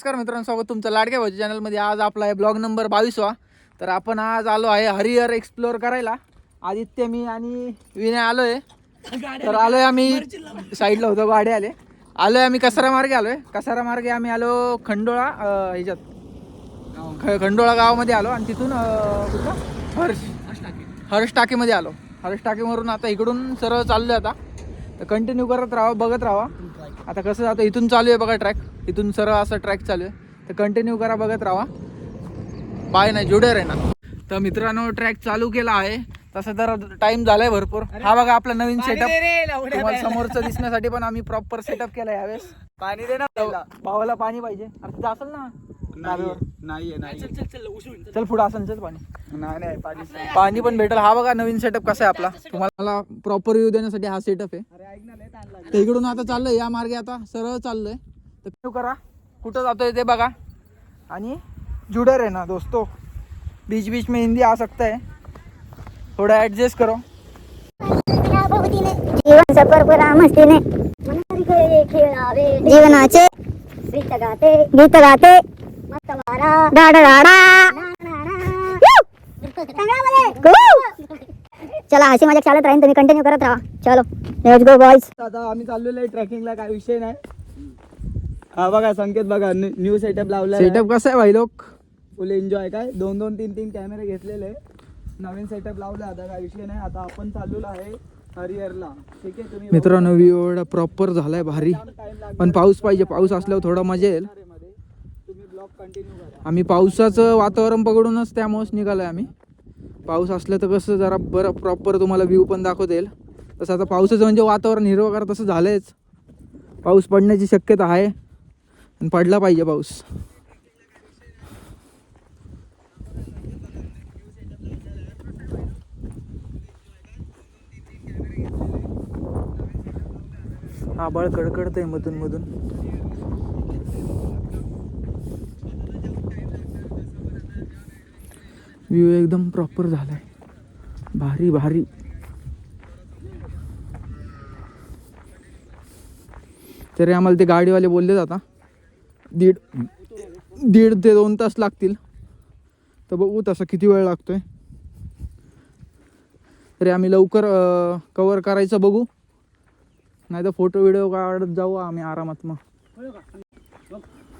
नमस्कार मित्रांनो स्वागत तुमचं लाडक्या भाजी चॅनलमध्ये. आज आपला आहे ब्लॉग नंबर बावीसवा. तर आपण आज आलो आहे हरिहर एक्सप्लोअर करायला. आदित्य मी आणि विनय आलो आहे तर आलो आहे आम्ही साईडला होतो गाडी आले. आलो आहे आम्ही कसारा मार्गे आलो आहे कसारा मार्गे आम्ही आलो खंडोळा ह्याच्यात. ख- खंडोळा गावामध्ये आलो आणि तिथून कुठं? हर्ष हर्ष टाकीमध्ये आलो. हर्ष टाकीवरून आता इकडून सरळ चाललो आता. तर कंटिन्यू करत राहा बघत राहा आता कसं आता इथून चालू आहे बघा ट्रॅक इथून सरळ असं ट्रॅक चालू आहे. तर कंटिन्यू करा बघत राहा. बाय नाही जुडेर आहे ना तर मित्रांनो ट्रॅक चालू केला आहे. तसं तर टाइम झालाय भरपूर. हा बघा आपला नवीन सेटअप तुम्हाला समोरचं दिसण्यासाठी पण आम्ही प्रॉपर सेटअप केला यावेळेस. पाणी दे ना भावाला पाणी पाहिजे. अरे असेल ना? नाही चल पुढं असेल चल पाणी. नाही नाही पाणी पाणी पण भेटेल. हा बघा नवीन सेटअप कसा आहे आपला. तुम्हाला प्रॉपर व्ह्यू देण्यासाठी हा सेटअप आहे. तर इकडून आता चाललंय या मार्गे आता सरळ चाललंय. तर करा. कुठं जातोय ते बघा. आणि जुडर है ना दोस्तों. बीच बीच में हिंदी आ सकता है. थोड़ा एडजस्ट करो. जीवन सफर पुरा मस्तीने जीवनाचे गीत गाते गीत गाते. डाडा डाडा चला हसी मजाक चालत राहीन तुम्ही कंटिन्यू करत राहा. चलो लेट्स गो बॉयज आता आम्ही चाललेलो आहे ट्रेकिंगला काय विषय नाही. हा बघा संकेत बघा न्यू सेटअप लावला सेटअप कसा आहे भाई लोक? फुल एन्जॉय काय? दोन दोन तीन तीन कॅमेरे घेतलेले. नवीन सेटअप लावला आता काय विषय नाही. आता आपण चाललेलो आहे हरिहरला. ठीक आहे तुम्ही मित्रांनो व्ह्यू एवढा प्रॉपर झालाय भारी. पण पाऊस पाहिजे पाऊस असल्यावर थोडा मजा येईल आहे मध्ये तुम्ही ब्लॉग कंटिन्यू करा. आम्ही पावसाचं वातावरण पकडूनच त्यामुळेच निघालोय आम्ही. पाऊस असलं तर कसं जरा बरं प्रॉपर तुम्हाला व्ह्यू पण दाखवता येईल तसं आता पावसाचं म्हणजे वातावरण हिरवगार तसं झालंयच. पाऊस पडण्याची शक्यता आहे. आणि पडला पाहिजे पाऊस. आबाळ आहे मधून मधून. व्ह्यू एकदम प्रॉपर झालाय. भारी भारी. तरी आम्हाला ते गाडीवाले बोलले जाता दीड दीड ते दोन तास लागतील. तर बघू तसा किती वेळ लागतोय. तरी आम्ही लवकर कवर करायचं बघू. नाही तर फोटो व्हिडिओ काढत जाऊ आम्ही आरामात मग.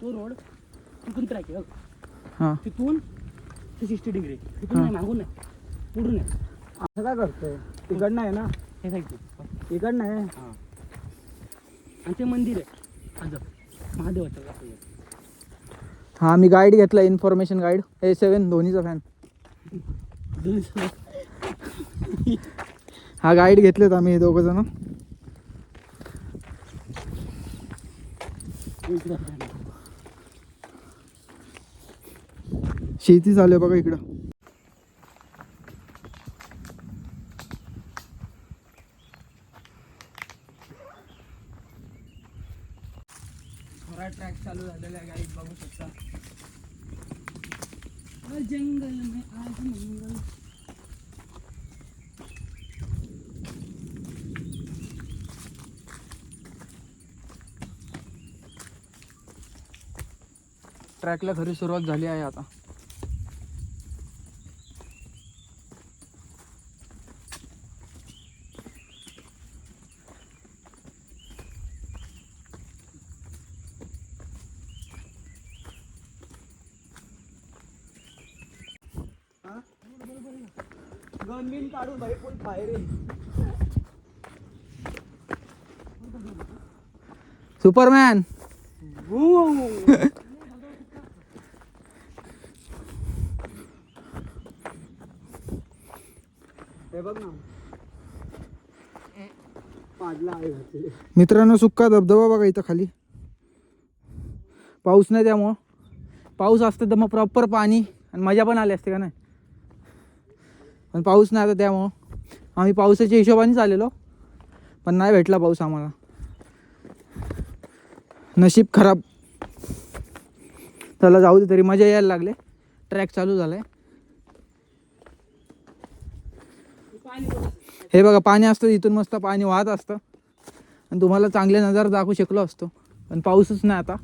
तो रोड तिथून ट्रॅक आहे बघ. हां. तिथून ते सिक्स्टी डिग्री तिथून नाही मागून नाही पुढून आहे असं काय करतोय? तिकडनं आहे ना? हे साईड तिकडनं आहे? हां. आणि ते मंदिर आहे. आज महादेवाचं असं आहे. हां मी गाईड घेतला इन्फॉर्मेशन गाईड ए सेवन धोनीचा फॅन हा गाईड घेतलेत आम्ही दोघं जण. शेती चालू आहे बघा इकडं. ट्रॅक चालू झालेला आहे गाईड बघू शकता. जंगल में आज मंगल ट्रॅकला खरी सुरुवात झाली आहे आता. भाई फायर सुपरमॅन हे बघ ना पाडला आहे घातले. मित्रांनो सुक्का धबधबा बघा इथं खाली. पाऊस नाही त्यामुळं. पाऊस असतं तर मग प्रॉपर पाणी आणि मजा पण आली असते का नाही? पण पाऊस नाही आता त्यामुळं. आम्ही पावसाच्या हिशोबानेच आलेलो. पण नाही भेटला पाऊस आम्हाला. नशीब खराब. त्याला जाऊ दे तरी. मजा यायला लागले. ट्रॅक चालू झालाय. हे बघा पाणी असतं इथून मस्त पाणी वाहत असतं. आणि तुम्हाला चांगले नजारा दाखवू शकलो असतो. पण पाऊसच नाही आता.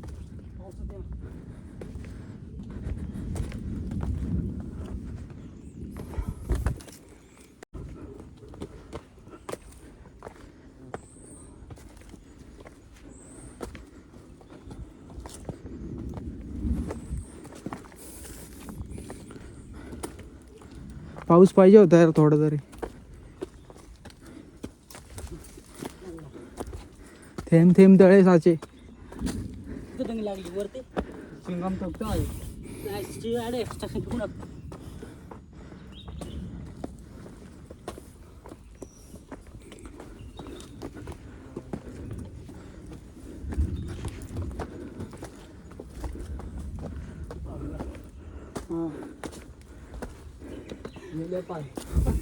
पाऊस पाहिजे होता यार थोडं तरी. थेंब थेंब तळे साचे. लागली वरती.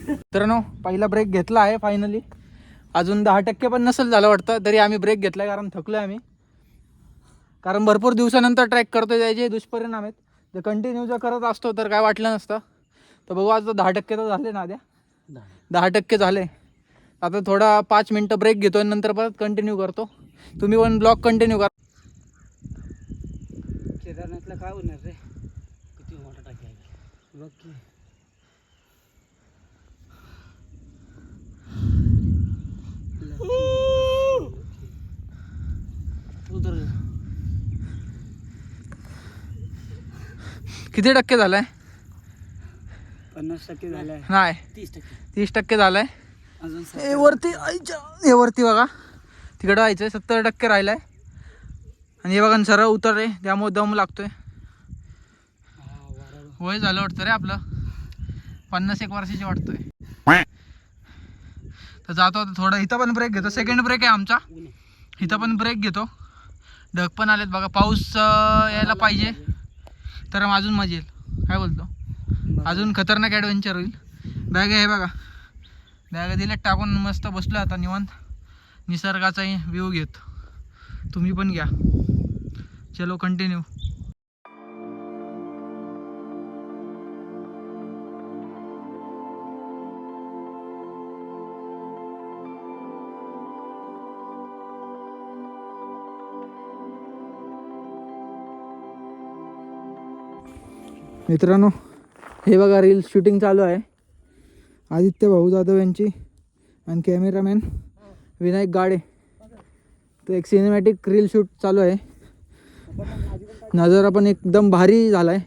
मित्रांनो पहिला ब्रेक घेतला आहे फायनली अजून दहा टक्के पण नसेल झालं वाटतं तरी आम्ही ब्रेक घेतला कारण थकलो आम्ही. कारण भरपूर दिवसानंतर ट्रॅक करतो त्याचे दुष्परिणाम आहेत. जर कंटिन्यू जर करत असतो तर काय वाटलं नसतं. तर बघू आज दहा टक्के तर झाले ना द्या दहा टक्के झाले. आता थोडा पाच मिनटं ब्रेक घेतो आणि नंतर परत कंटिन्यू करतो. तुम्ही पण ब्लॉग कंटिन्यू करा. केदारनाथला काय होणार रे? किती मोठा टाकी आहे. बघ की. किती टक्के झालाय? पन्नास टक्के झालाय. नाही. तीस टक्के. तीस टक्के झालाय. अजून हे वरती आईच्या हे वरती बघा. तिकडं जायचंय सत्तर टक्के राहिलाय. आणि हे बघा सरळ उतर रे. त्यामुळे दम लागतोय. वय झालं वाटतं रे आपलं. पन्नास एक वर्षाची वाटतोय. तर जातो आता थोडं. इथं पण ब्रेक घेतो. सेकंड ब्रेक आहे आमचा. इथं पण ब्रेक घेतो. ढग पण आलेत बघा. पाऊस यायला पाहिजे. तर अजून मजा येईल. काय बोलतो? अजून खतरनाक ॲडव्हेंचर होईल. बॅग आहे बघा. बॅग दिल्यात टाकून मस्त बसलो आता निवांत. निसर्गाचाही व्ह्यू घेत. तुम्ही पण घ्या. चलो कंटिन्यू मित्रांनो हे बघा रील शूटिंग चालू आहे. आदित्य भाऊ जाधव यांची आणि कॅमेरामॅन विनायक गाडे. तर एक सिनेमॅटिक रील शूट चालू आहे. नजारा पण एकदम भारी झाला आहे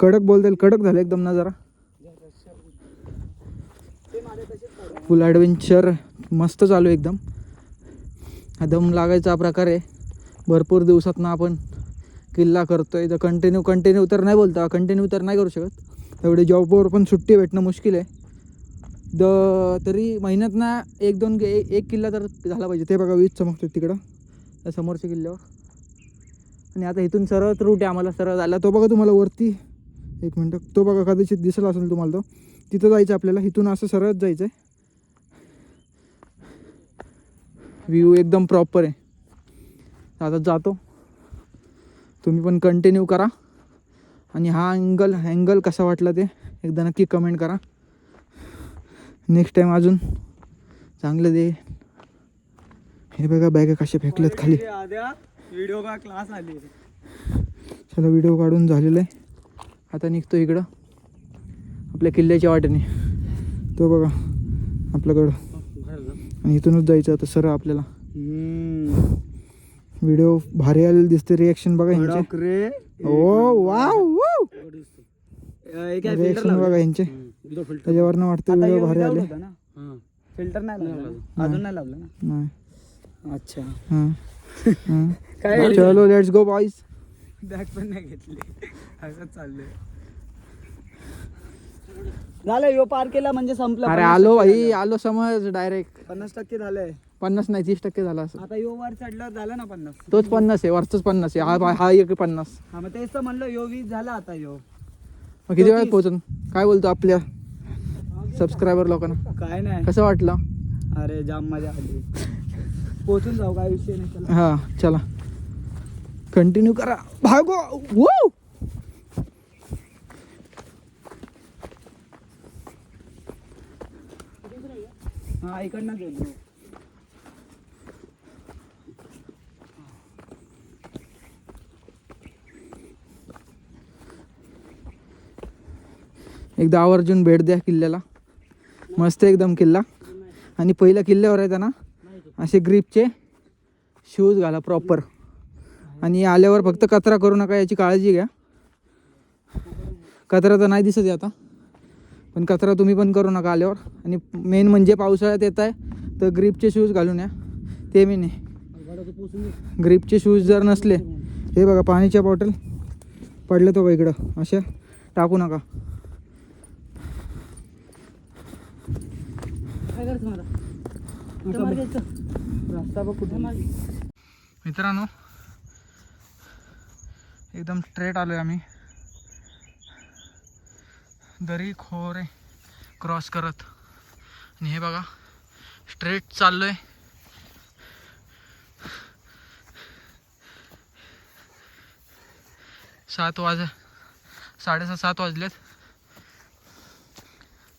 कडक बोलता येईल कडक झालं एकदम नजारा. फुल ॲडव्हेंचर मस्त चालू आहे एकदम. हा दम लागायचा प्रकार. आहे भरपूर दिवसातनं आपण किल्ला करतोय तर कंटिन्यू कंटिन्यू तर नाही बोलता कंटिन्यू तर नाही करू शकत. एवढे जॉबवर पण सुट्टी भेटणं मुश्किल आहे. द तरी महिन्यात ना एक दोन ए एक किल्ला तर झाला पाहिजे. ते बघा वीज चमकतो तिकडं त्या समोरच्या किल्ल्यावर. आणि आता इथून सरळ रूट आहे आम्हाला सरळ झाला तो बघा तुम्हाला वरती. एक मिनटं. तो बघा कदाचित दिसला असेल तुम्हाला तो. तिथं जायचं आपल्याला. इथून असं सरळच जायचं आहे व्ह्यू एकदम प्रॉपर आहे. आता जातो. तुम्ही पण कंटिन्यू करा. आणि हा अँगल अँगल कसा वाटला ते एकदा नक्की कमेंट करा. नेक्स्ट टाईम अजून चांगलं दे. हे बघा बॅगा कशा फेकल्यात खाली. व्हिडिओ का क्लास आली? चला व्हिडिओ काढून झालेला आहे. आता निघतो इकडं. आपल्या किल्ल्याच्या वाटेने. तो बघा आपल्याकडं. आणि इथूनच जायचं आता सरळ आपल्याला. व्हिडिओ भारी आलेले दिसते रिॲक्शन बघा यांचे रे. ओ वाव एक रिॲक्शन बघा यांचे त्याच्यावरनं वाटतं व्हिडिओ भारी आले. फिल्टर नाही लावला अजून नाही लावलं ना? नाही. अच्छा. हां. हां काय चलो लेट्स गो बॉईज बॅग पण नाही घेतली. असंच चाललंय. झालं यो पार केला म्हणजे संपलं. अरे आलो भाई. आलो समज डायरेक्ट पन्नास टक्के झालंय. पन्नास नाही तीस टक्के झाला असं. आता यो वर चढल्यावर झालं ना पन्नास? तोच पन्नास आहे वरचंच पन्नास आहे. हा हा एक पन्नास. हा मग तेच तर म्हणलं यो वीस झाला आता यो. मग किती वेळात पोहोचून? काय बोलतो आपल्या सबस्क्रायबर लोकांना? काय नाही. कसं वाटलं? अरे जाम मजा आली. पोचून जाऊ काय विषय नाही चला. हा चला. कंटिन्यू करा. भागो. वो हा इकडनं गेलो. एकदा आवर्जून भेट द्या किल्ल्याला. मस्त एकदम किल्ला. आणि पहिल्या किल्ल्यावर आहे त्यांना असे ग्रीपचे शूज घाला प्रॉपर आणि आल्यावर फक्त कचरा करू नका याची काळजी घ्या. कचरा तर नाही दिसत आहे आता. पण कचरा तुम्ही पण करू नका आल्यावर. आणि मेन म्हणजे पावसाळ्यात येत आहे तर ग्रीपचे शूज घालून या. ते मी नाही. ग्रीपचे शूज जर नसले हे बघा पाण्याच्या बॉटल पडले तो इकडं. अशा टाकू नका. रस्ता बघ. मित्रांनो एकदम स्ट्रेट आलोय आम्ही. दरी खोरे क्रॉस करत. आणि हे बघा स्ट्रेट चाललोय. सात वाज साडेसात सात वाजलेत.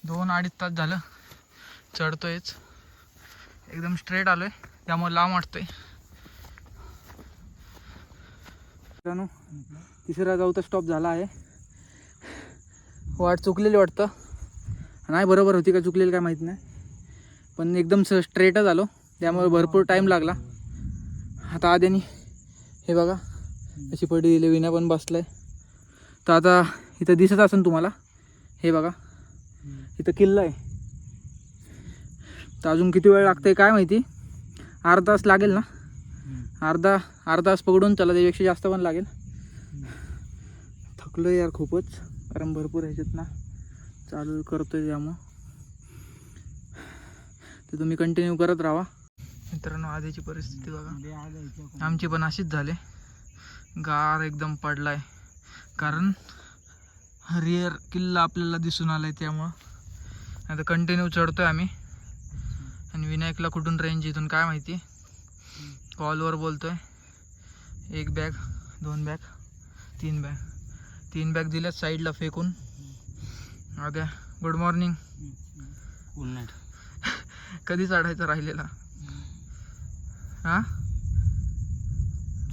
दोन अडीच तास झालं. चढतोयच. एकदम स्ट्रेट आलोय. त्यामुळे लांब वाटतोय. मित्रांनो तिसरा तर स्टॉप झाला आहे. वाट चुकलेली वाटतं. नाही बरोबर होती का चुकलेली काय माहीत नाही. पण एकदम स स्ट्रेटच आलो. त्यामुळे भरपूर टाईम लागला. आता आद्यानी हे बघा अशी पडी दिली विना पण बसलाय. तर आता इथं दिसत असेल तुम्हाला. हे बघा इथं किल्ला आहे. तर अजून किती वेळ लागतंय काय माहिती? अर्धा तास लागेल ना? अर्धा अर्धा तास पकडून चला त्याच्यापेक्षा जास्त पण लागेल. थकलो यार खूपच. कारण भरपूर ह्याच्यात ना चालू करतोय त्यामुळं. तर तुम्ही कंटिन्यू करत राहा. मित्रांनो आधीची परिस्थिती बघा. आमची पण अशीच झाले. गार एकदम पडलाय. कारण हरिहर किल्ला आपल्याला दिसून आलाय त्यामुळं. आता कंटिन्यू चढतोय आम्ही. आणि विनायकला कुठून रेंज इथून काय माहिती? कॉलवर बोलतोय. एक बॅग दोन बॅग तीन बॅग तीन बॅग दिल्यात साईडला फेकून. अद्या गुड मॉर्निंग Full night. कधी चढायचा राहिलेला? हां?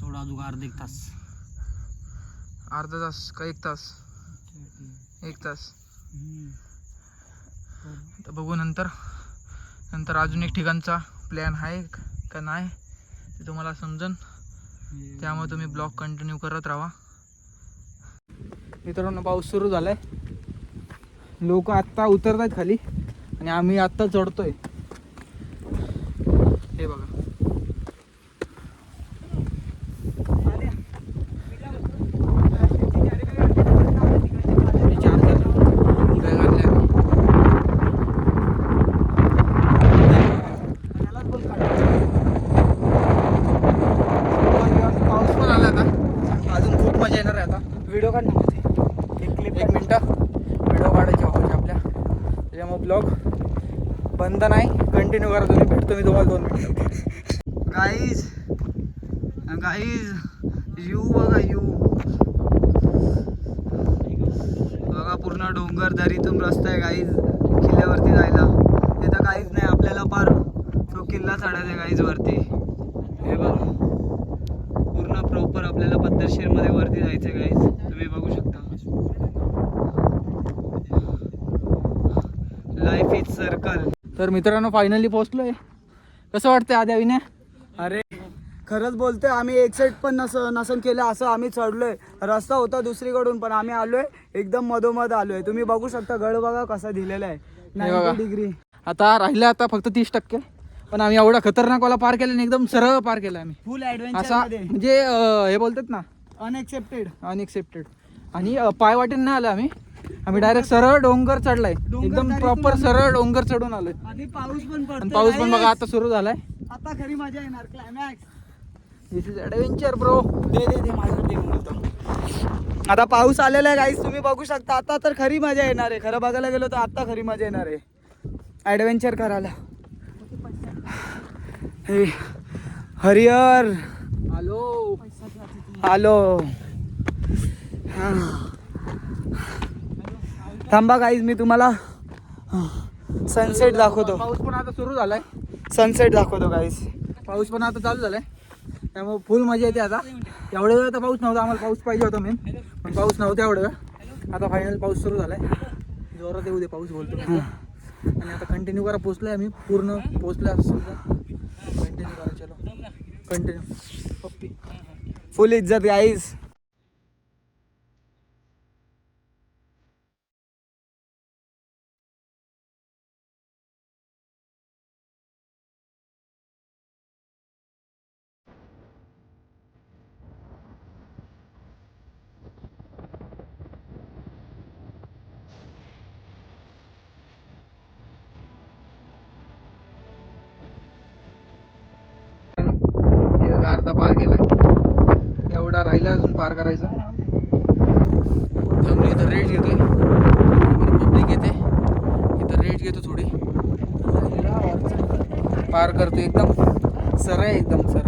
थोडा अजून अर्धा एक तास. अर्धा तास का एक तास? एक तास. तर बघू नंतर. नंतर अजून एक ठिकाणचा प्लॅन आहे का नाही ते तुम्हाला समजन. त्यामुळे तुम्ही ब्लॉग कंटिन्यू करत राहा. मित्रांनो पाऊस सुरू झालाय. लोक आत्ता उतरत आहेत खाली आणि आम्ही आत्ता चढतोय. हे बघा आणि चार्जर बॅग आणल्या पाऊस पण आला आता अजून खूप मजा येणार आहे आता व्हिडिओ काढ ना मध्ये. एक क्लिप एक मिनटं व्हिडिओ काढायचे भाऊचे आपल्या त्याच्यामुळे ब्लॉग बंद नाही कंटिन्यू करा तुम्ही भेटतो मी तुम्हाला दोन. गाईज गाईज यू बघा यू बघा पूर्ण डोंगर दरीतून रस्ता आहे गाईज किल्ल्यावरती जायला. तिथं काहीच नाही आपल्याला पार. तो किल्ला चढायचा आहे गाईज वरती. हे बघा. पूर्ण प्रॉपर आपल्याला पद्धतशीरमध्ये वरती जायचं आहे गाईज तुम्ही बघू शकता. लाईफ इज सर्कल तर मित्रांनो फायनली पोहोचलोय. कसं वाटतंय आद्या विनय? अरे खरंच बोलतोय आम्ही एक साईड पण नस नसन केलं असं आम्ही चढलोय. रस्ता होता दुसरीकडून पण आम्ही आलोय एकदम मधोमध आलोय. तुम्ही बघू शकता गड बघा कसा दिलेला आहे. नाईन्टी डिग्री आता राहिलं आता फक्त तीस टक्के पण आम्ही एवढा खतरनाक वाला पार केला आणि एकदम सरळ पार केला आम्ही. फुल असा म्हणजे हे बोलतात ना अनएक्सेप्टेड अनएक्सेप्टेड आणि अं, पायवाटेने नाही आलो आम्ही. आम्ही डायरेक्ट सरळ डोंगर चढलाय. एकदम प्रॉपर. सरळ डोंगर चढून आलोय. पाऊस पण आणि पडतो पाऊस पण बघा आता सुरू झालाय. आता खरी मजा येणार climax this is adventure bro दे दे दे माझं आता पाऊस आलेला आहे गाईस तुम्ही बघू शकता आता तर खरी मजा येणार आहे. खरं बघायला गेलो तर आता खरी मजा येणार आहे. ॲडव्हेंचर करायला. हरिहर. हॅलो आलो हा. थांबा गाईज मी तुम्हाला सनसेट दाखवतो. पाऊस पण आता सुरू झालाय. सनसेट दाखवतो गाईज पाऊस पण आता चालू झालाय. त्यामुळे फुल मजा येते आता. एवढ्या वेळ आता पाऊस नव्हता आम्हाला पाऊस पाहिजे होता मेन पण पाऊस नव्हता एवढं वेळ. आता फायनल पाऊस सुरू झालाय. जोरात येऊ दे पाऊस बोलतो. आणि आता कंटिन्यू करा पोचलोय आम्ही. पूर्ण पोचलोय समजा. कंटिन्यू करा चलो. कंटिन्यू पप्पी फुल इज्जत गाईज पार केलाय. एवढा राहिला अजून पार करायचा. त्यामुळे इथं रेट घेतोय. पब्लिक येते. इथं रेट घेतो थोडी. पार करतो एकदम. सरळ आहे एकदम सर